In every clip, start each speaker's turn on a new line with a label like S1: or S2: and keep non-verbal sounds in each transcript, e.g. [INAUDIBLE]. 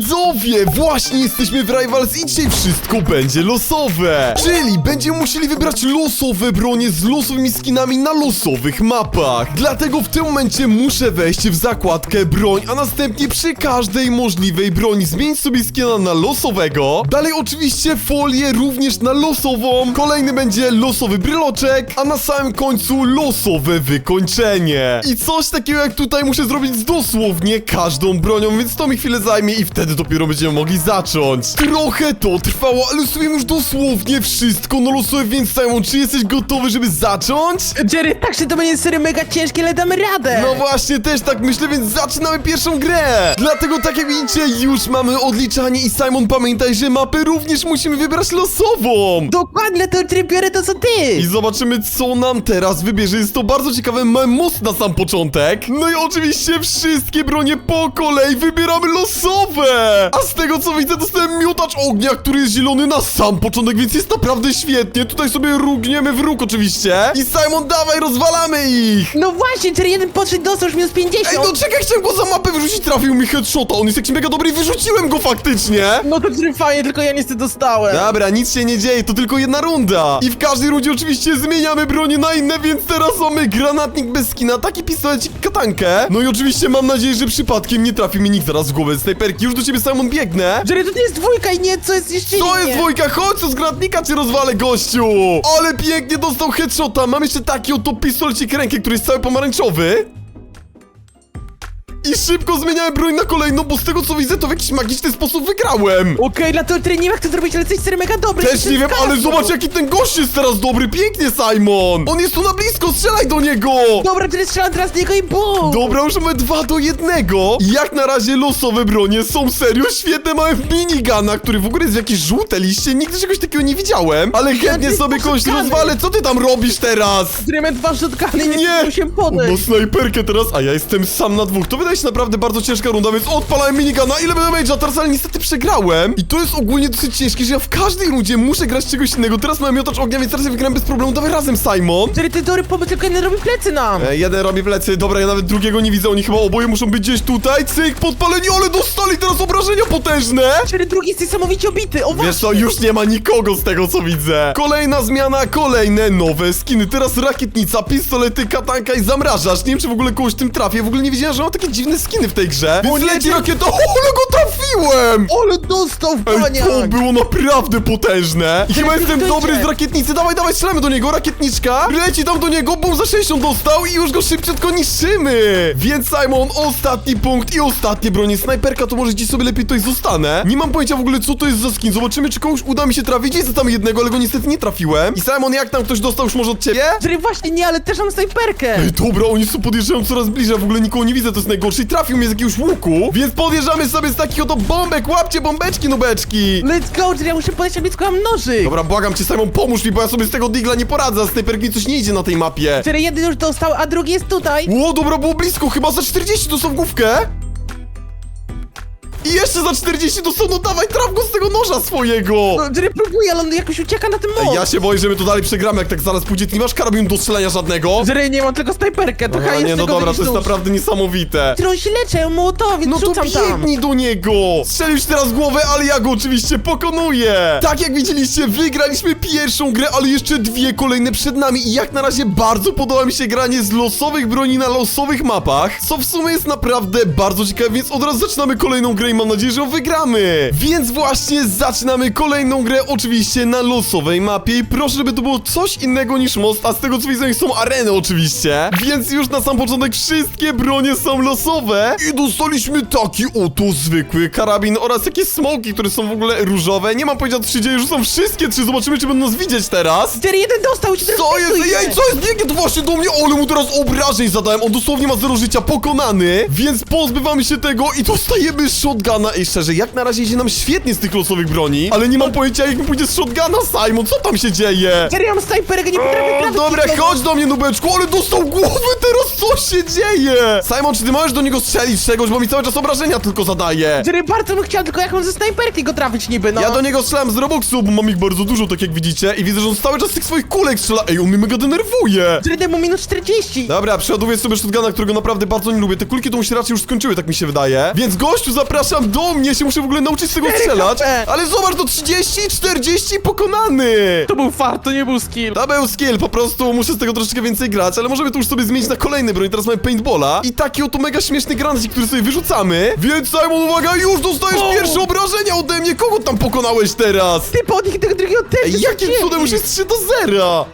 S1: widzowie! Właśnie jesteśmy w Rivals i dzisiaj wszystko będzie losowe! Czyli będziemy musieli wybrać losowe bronie z losowymi skinami na losowych mapach. Dlatego w tym momencie muszę wejść w zakładkę broń, a następnie przy każdej możliwej broni zmienić sobie skina na losowego. Dalej oczywiście folię również na losową. Kolejny będzie losowy bryloczek, a na samym końcu losowe wykończenie. I coś takiego jak tutaj muszę zrobić z dosłownie każdą bronią, więc to mi chwilę zajmie i wtedy dopiero będziemy mogli zacząć. Trochę to trwało, ale losujemy już dosłownie wszystko na losowe, więc Simon, czy jesteś gotowy, żeby zacząć?
S2: Jerry, tak się to będzie serio mega ciężkie, ale damy radę!
S1: No właśnie, też tak myślę, więc zaczynamy pierwszą grę! Dlatego, tak jak widzicie, już mamy odliczanie i Simon, pamiętaj, że mapę również musimy wybrać losową!
S2: Dokładnie, to Jerry biorę to co ty!
S1: I zobaczymy, co nam teraz wybierze. Jest to bardzo ciekawe, mamy most na sam początek. No i oczywiście wszystkie bronie po kolei wybieramy losowe! A z tego, co widzę, dostałem miotacz ognia, który jest zielony na sam początek, więc jest naprawdę świetnie. Tutaj sobie rugniemy w róg oczywiście. I Simon, dawaj, rozwalamy ich!
S2: No właśnie, Jerry, jeden podszedł, dostał już minus 50!
S1: Ej, no czekaj, chciałem go za mapę wyrzucić, trafił mi headshota, on jest jakiś mega dobry i wyrzuciłem go faktycznie!
S2: No to Jerry fajnie, tylko ja niestety dostałem!
S1: Dobra, nic się nie dzieje, to tylko jedna runda. I w każdej rundzie oczywiście zmieniamy bronię na inne, więc teraz mamy granatnik bez skina, taki pistolecik, katankę. No i oczywiście mam nadzieję, że przypadkiem nie trafi mi nikt zaraz w głowę z snajperki. Już do ciebie Simon biegnę.
S2: Jerry, to nie jest dwójka i nie, co jest jeszcze
S1: To jest dwójka, chodź, z granatnika cię rozwalę, gościu! Ale pięknie dostał headshota, mam jeszcze taki oto pistolecik rękę, który jest cały pomarańczowy. I szybko zmieniałem broń na kolejną, bo z tego co widzę, to w jakiś magiczny sposób wygrałem.
S2: Okej, dlatego Jerry nie wiem jak to zrobić, ale coś serio mega dobre!
S1: Też nie wiem, ale zobacz jaki ten gość jest teraz dobry, pięknie Simon! On jest tu na blisko, strzelaj do niego!
S2: Dobra, Jerry, strzelam teraz do niego i bum!
S1: Dobra, już mamy dwa do jednego. Jak na razie losowe bronie są serio świetne. Mamy minigana, który w ogóle jest w jakieś żółte liście. Nigdy czegoś takiego nie widziałem. Ale chętnie sobie kogoś
S2: poszukany.
S1: rozwalę. Co ty tam robisz teraz?
S2: Mam dwa shotguny i nie,
S1: Nie!
S2: się
S1: On ma
S2: podejść!
S1: snajperkę teraz, a ja jestem sam na dwóch. To wydaje się naprawdę bardzo ciężka runda, więc odpalałem minigana. Ile będę damage'a teraz, ale niestety przegrałem. I to jest ogólnie dosyć ciężkie, że ja w każdej rundzie muszę grać czegoś innego. Teraz mam miotacz ognia, więc teraz ja wygram bez problemu. Dawaj razem, Simon.
S2: Jerry, ty dobry pomysł, tylko jeden robi plecy nam!
S1: E, jeden robi plecy, dobra, ja nawet drugiego nie widzę, oni chyba oboje muszą być gdzieś tutaj, cyk, podpaleni, ale dostali teraz obrażenia potężne!
S2: Jerry, drugi jest niesamowicie obity, o
S1: Wiesz co, już nie ma nikogo z tego co widzę. Kolejna zmiana, kolejne nowe skiny. Teraz rakietnica, pistolety, katanka i zamrażacz. Nie wiem, czy w ogóle kogoś tym trafię. W ogóle nie wiedziałem, że mam takie dziwne skiny w tej grze. Więc
S2: nie,
S1: rakieta, o, ale go trafiłem!
S2: Ale dostał
S1: Ej, to
S2: paniak!
S1: było naprawdę potężne. I chyba jestem dobry z rakietnicy. Dawaj, dawaj, strzelamy do niego. Rakietniczka. Leci tam do niego, bum, za 60 dostał i już go szybciutko niszczymy. Więc Simon, ostatni punkt i ostatnie bronie. Snajperka, to może dziś sobie lepiej tutaj zostanę. Nie mam pojęcia w ogóle, co to jest za skin. Zobaczymy, czy komuś uda mi się trafić. Jest tam jednego, ale go niestety nie trafiłem. I Simon, jak tam ktoś dostał już może od ciebie?
S2: Jerry, właśnie nie, ale też mam snajperkę!
S1: Ej, dobra, oni są podjeżdżają coraz bliżej, w ogóle nikogo nie widzę, to jest najgorsze. I trafił mnie z jakiegoś łuku, więc podjeżdżamy sobie z takich oto bombek. Łapcie bombeczki, nubeczki.
S2: Let's go, Jerry, ja muszę podejść na blisko, mam nożyk!
S1: Dobra, błagam cię, Simon, pomóż mi, bo ja sobie z tego digla nie poradzę, a snajperki coś nie idzie na tej mapie.
S2: Jerry, jeden już dostał, a drugi jest tutaj!
S1: Ło, dobra, było blisko, chyba za 40 dostał główkę. I jeszcze za 40 dostał, no dawaj, traf go z tego noża swojego.
S2: No, Jerry próbuje, ale on jakoś ucieka na tym most!
S1: ja się boję, że my to dalej przegramy, jak tak zaraz pójdzie. Ty nie masz karabinu do strzelania żadnego?
S2: Jerry, nie mam tylko snajperkę, to
S1: A,
S2: chyba jest
S1: nie, no dobra, to jest naprawdę niesamowite.
S2: Jerry, on się leczy, ja
S1: No to
S2: rzucam tam!
S1: biegnij do niego! Strzelisz teraz głowę, ale ja go oczywiście pokonuję! Tak jak widzieliście, wygraliśmy pierwszą grę, ale jeszcze dwie kolejne przed nami i jak na razie bardzo podoba mi się granie z losowych broni na losowych mapach, co w sumie jest naprawdę bardzo ciekawe, więc od razu zaczynamy kolejną grę i mam nadzieję, że ją wygramy! Więc właśnie zaczynamy kolejną grę, oczywiście na losowej mapie i proszę, żeby to było coś innego niż most, a z tego co widzę są areny oczywiście, więc już na sam początek wszystkie bronie są losowe i dostaliśmy taki oto zwykły karabin oraz jakieś smoki, które są w ogóle różowe. Nie mam pojęcia co się dzieje, że są wszystkie trzy, zobaczymy czy będą nas widzieć teraz.
S2: Jerry, jeden dostał,
S1: Co jest? Ej, co jest? Biegnie to właśnie do mnie, ale mu teraz obrażeń zadałem. On dosłownie ma zero życia, pokonany. Więc pozbywamy się tego i dostajemy shotguna. Ej, szczerze, jak na razie idzie nam świetnie z tych losowych broni, ale nie mam pojęcia jak mi pójdzie z shotguna, Simon. Co tam się dzieje?
S2: Jerry, ja mam snajperkę, nie potrafię trafić
S1: dobra,
S2: nikogo.
S1: chodź do mnie, nubeczku, ale dostał głowę, teraz co się dzieje? Simon, czy ty możesz do niego strzelić czegoś, bo mi cały czas obrażenia tylko zadaje.
S2: Jerry, bardzo bym chciał, tylko jak mam ze snajperki go trafić niby, no.
S1: Ja do niego strzelam z Robuxu, bo mam ich bardzo dużo, tak jak widzicie, i widzę, że on cały czas z tych swoich kulek strzela. Ej, on mnie mega denerwuje.
S2: Jerry, mu minus 40.
S1: Dobra, przeładowuję sobie shotguna, którego naprawdę bardzo nie lubię. Te kulki to mu się raczej już skończyły, tak mi się wydaje. Więc gościu, zapraszam przepraszam, do mnie, się muszę w ogóle nauczyć z tego strzelać. Ale zobacz, to 30, 40 pokonany.
S2: To był fart, to nie był skill.
S1: To był skill, po prostu muszę z tego troszeczkę więcej grać, ale możemy to już sobie zmienić na kolejny broń. Teraz mamy paintballa i taki oto mega śmieszny granacik, który sobie wyrzucamy. Więc Simon, uwaga, już dostajesz
S2: O!
S1: pierwsze obrażenia ode mnie. Kogo tam pokonałeś teraz?
S2: Ty po nich tego drugiego też
S1: Ej, jakim cudem już jest 3 do 0?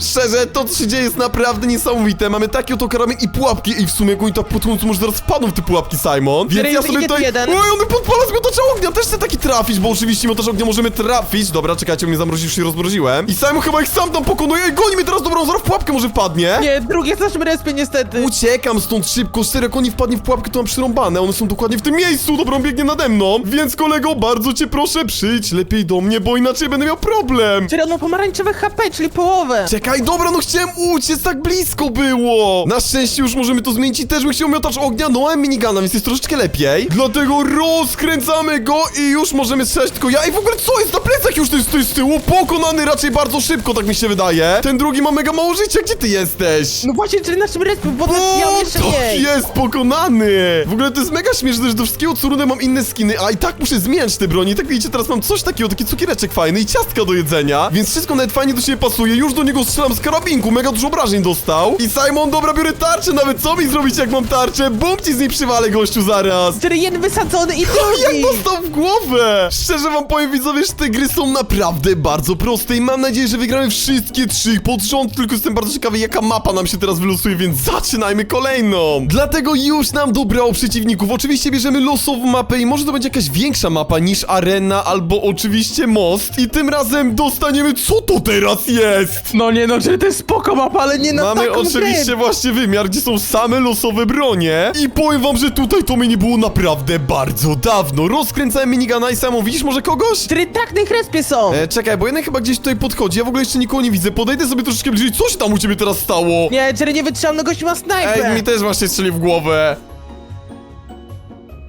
S1: Szczerze, to co się dzieje jest naprawdę niesamowite. Mamy takie oto karabin i pułapki. I w sumie jak oni tak podchodzą, to może zaraz wpadną w te pułapki, Simon. Więc ja sobie
S2: idzie
S1: tutaj...
S2: jeden.
S1: Oj, on podpala z miotacza ognia. Też chcę taki trafić, bo oczywiście miotacz ognia możemy trafić. Dobra, czekajcie, mnie zamroził, już się rozmroziłem. I Simon chyba ich sam tam pokonuje. Ej, goni mnie teraz, dobra, on zaraz w pułapkę może wpadnie.
S2: Nie, drugie jest w naszym respie niestety.
S1: Uciekam stąd szybko, szczerze, jak oni wpadnie w pułapkę, to mam przyrąbane, one są dokładnie w tym miejscu, dobra, on biegnie nade mną, więc kolego, bardzo cię proszę, przyjdź lepiej do mnie, bo inaczej będę miał problem.
S2: Czyli on ma pomarańczowe HP, czyli połowę.
S1: Czekaj, dobra, no chciałem uciec, tak blisko było! Na szczęście już możemy to zmienić i też bym chciał miotacz ognia, no mam minigana, więc jest troszeczkę lepiej. Dlatego rozkręcamy go i już możemy strzelać tylko ja. I w ogóle co jest na plecach już to jest, to jest z tyłu? Pokonany raczej bardzo szybko, tak mi się wydaje. Ten drugi ma mega mało życia, gdzie ty jesteś?
S2: No właśnie, czyli naszym respie, bo ja jeszcze
S1: to
S2: mniej.
S1: jest pokonany! W ogóle to jest mega śmieszne, że do wszystkiego co rundę mam inne skiny, a i tak muszę zmieniać te broni. Tak widzicie, teraz mam coś takiego, taki cukiereczek fajny i ciastka do jedzenia, więc wszystko nawet fajnie do siebie pasuje. Już do niego strzelam z karabinku, mega dużo obrażeń dostał. I Simon, dobra, biorę tarczę nawet, co mi zrobić jak mam tarczę? Bum ci z niej przywalę, gościu, zaraz!
S2: Jeden wysadzony i [LAUGHS]
S1: Jak
S2: drugi.
S1: dostał w głowę! Szczerze wam powiem widzowie, że te gry są naprawdę bardzo proste i mam nadzieję, że wygramy wszystkie trzy pod rząd, tylko jestem bardzo ciekawy jaka mapa nam się teraz wylosuje, więc zaczynajmy kolejną! Dlatego już nam dobrało przeciwników, oczywiście bierzemy losową mapę i może to będzie jakaś większa mapa niż arena albo oczywiście most i tym razem dostaniemy, co to teraz jest?
S2: No nie no, czyli to jest spoko mapa, ale nie na
S1: Mamy
S2: taką
S1: oczywiście
S2: grę.
S1: właśnie wymiar, gdzie są same losowe bronie i powiem wam, że tutaj to mnie nie było naprawdę bardzo dawno. Rozkręcałem minigana i samą, widzisz może kogoś?
S2: Czyli tak na ich respie są.
S1: E, czekaj, bo jeden chyba gdzieś tutaj podchodzi, ja w ogóle jeszcze nikogo nie widzę, podejdę sobie troszeczkę bliżej, co się tam u ciebie teraz stało?
S2: Nie, czyli nie wytrzymam, no gość ma snajpę.
S1: Ej, mi też właśnie strzeli w głowę.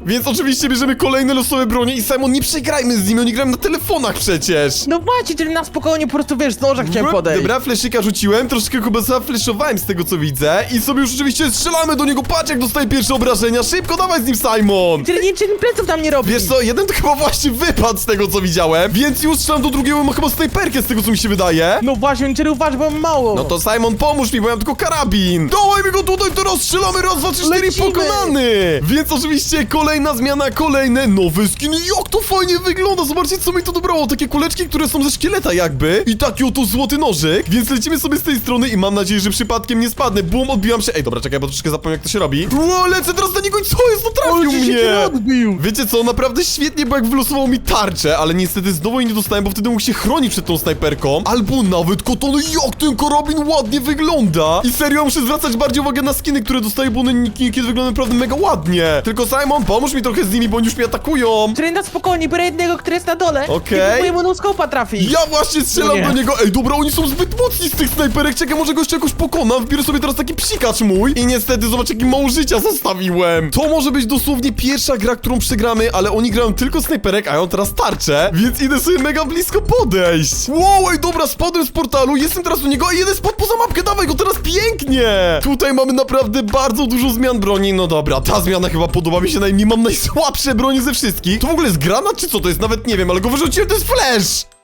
S1: Więc oczywiście bierzemy kolejne losowe bronie i Simon, nie przegrajmy z nimi, oni grają na telefonach przecież.
S2: No właśnie, czyli na spokojnie po prostu wiesz, z noża chciałem podejść.
S1: Dobra, fleszyka rzuciłem, troszeczkę chyba zafleszowałem z tego co widzę i sobie już oczywiście strzelamy do niego, patrz jak dostaje pierwsze obrażenia, szybko dawaj z nim Simon!
S2: Czyli niczym pleców tam nie robi.
S1: Wiesz co, jeden to chyba właśnie wypadł z tego co widziałem, więc już strzelam do drugiego, ma chyba snajperkę z tego co mi się wydaje.
S2: No właśnie, czyli uważaj, bo mam mało.
S1: No to Simon, pomóż mi, bo ja mam tylko karabin! Dawaj mi go tutaj, teraz strzelamy, raz, dwa, trzy, cztery,
S2: Lecimy.
S1: pokonany! Więc oczywiście kolejna zmiana, kolejne nowe skiny, jak to fajnie wygląda, zobaczcie co mi to dobrało, takie kuleczki, które są ze szkieleta jakby i taki oto złoty nożyk, więc lecimy sobie z tej strony i mam nadzieję, że przypadkiem nie spadnę, bum, odbijam się, ej dobra, czekaj, bo troszeczkę zapomniałem jak to się robi. Ło, lecę teraz na niego i co jest, no trafił
S2: się
S1: mnie!
S2: tyle odbił.
S1: Wiecie co, naprawdę świetnie, bo jak wylosował mi tarczę, ale niestety znowu jej nie dostałem, bo wtedy mógł się chronić przed tą snajperką, albo nawet kotony, jak ten karabin ładnie wygląda! I serio, muszę zwracać bardziej uwagę na skiny, które dostaję, bo one niekiedy wyglądają naprawdę mega ładnie. Tylko Simon, pomóż mi trochę z nimi, bo oni już mnie atakują!
S2: Na spokojnie, biorę jednego, który jest na dole.
S1: Okej.
S2: I próbuję mu noskopa trafić.
S1: Ja właśnie strzelam
S2: No nie.
S1: do niego! Ej, dobra, oni są zbyt mocni z tych snajperek, czekaj, może go jeszcze jakoś pokonam, wbiorę sobie teraz taki psikacz mój i niestety, zobacz, jaki mało życia zostawiłem! To może być dosłownie pierwsza gra, którą przegramy, ale oni grają tylko snajperek, a ja mam teraz tarczę, więc idę sobie mega blisko podejść! Wow, ej, dobra, spadłem z portalu, jestem teraz u niego, a jeden spadł poza mapkę, dawaj go teraz pięknie! Tutaj mamy naprawdę bardzo dużo zmian broni, no dobra, ta zmiana chyba podoba mi się najmniej, mam najsłabsze [LAUGHS] broni ze wszystkich. To w ogóle jest granat, czy co to jest? Nawet nie wiem, ale go wyrzuciłem, to jest flash!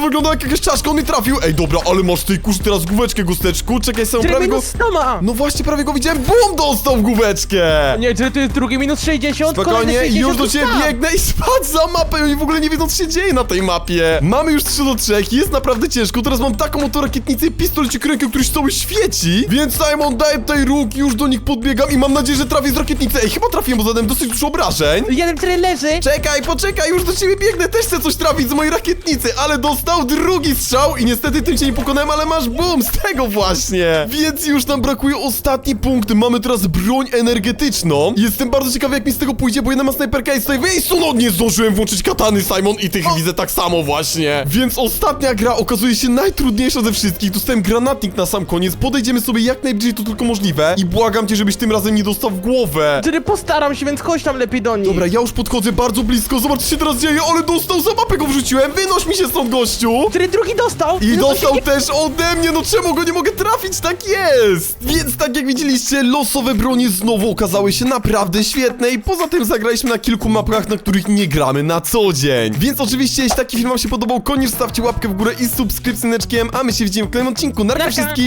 S1: To wygląda jak jakaś czaszka, on nie trafił. Ej, dobra, ale masz tej kurzy teraz główeczkę, gusteczku. Czekaj, sam prawie go...
S2: minus 100 ma.
S1: No właśnie, prawie go widziałem. Bum, dostał główeczkę.
S2: Nie, czyli to jest drugi minus 60,
S1: Spokojnie,
S2: kolejny 60
S1: już do ciebie biegnę i spadł za mapę i oni w ogóle nie wiedzą, co się dzieje na tej mapie. Mamy już 3 do 3, jest naprawdę ciężko. Teraz mam taką oto rakietnicę i pistolecik rękę, który się cały świeci. Więc Simon, daj tutaj róg, już do nich podbiegam i mam nadzieję, że trafię z rakietnicy. Ej, chyba trafiłem, bo zadałem dosyć dużo obrażeń.
S2: Jeden, który leży.
S1: Czekaj, poczekaj, już do ciebie biegnę, też chcę coś trafić z mojej rakietnicy, ale dostał drugi strzał i niestety tym cię nie pokonałem, ale masz boom z tego właśnie. Więc już nam brakuje ostatni punkt, mamy teraz broń energetyczną. Jestem bardzo ciekawy jak mi z tego pójdzie, bo jedna ma snajperka i stoi w miejscu, no nie zdążyłem włączyć katany, Simon, i tych widzę tak samo właśnie. Więc ostatnia gra okazuje się najtrudniejsza ze wszystkich, dostałem granatnik na sam koniec, podejdziemy sobie jak najbliżej to tylko możliwe i błagam cię, żebyś tym razem nie dostał w głowę.
S2: Czyli postaram się, więc chodź tam lepiej do nich.
S1: Dobra, ja już podchodzę bardzo blisko, zobacz co się teraz dzieje, ale dostał za mapę go wrzuciłem, wynoś mi się stąd gościu! Gościu.
S2: Który drugi dostał?
S1: I dostał
S2: się-
S1: też ode mnie, no czemu go nie mogę trafić? Tak jest! Więc tak jak widzieliście, losowe bronie znowu okazały się naprawdę świetne i poza tym zagraliśmy na kilku mapach, na których nie gramy na co dzień. Więc oczywiście, jeśli taki film wam się podobał, koniecznie stawcie łapkę w górę i subskrypcję, a my się widzimy w kolejnym odcinku. Narka
S2: Narka.
S1: wszystkim!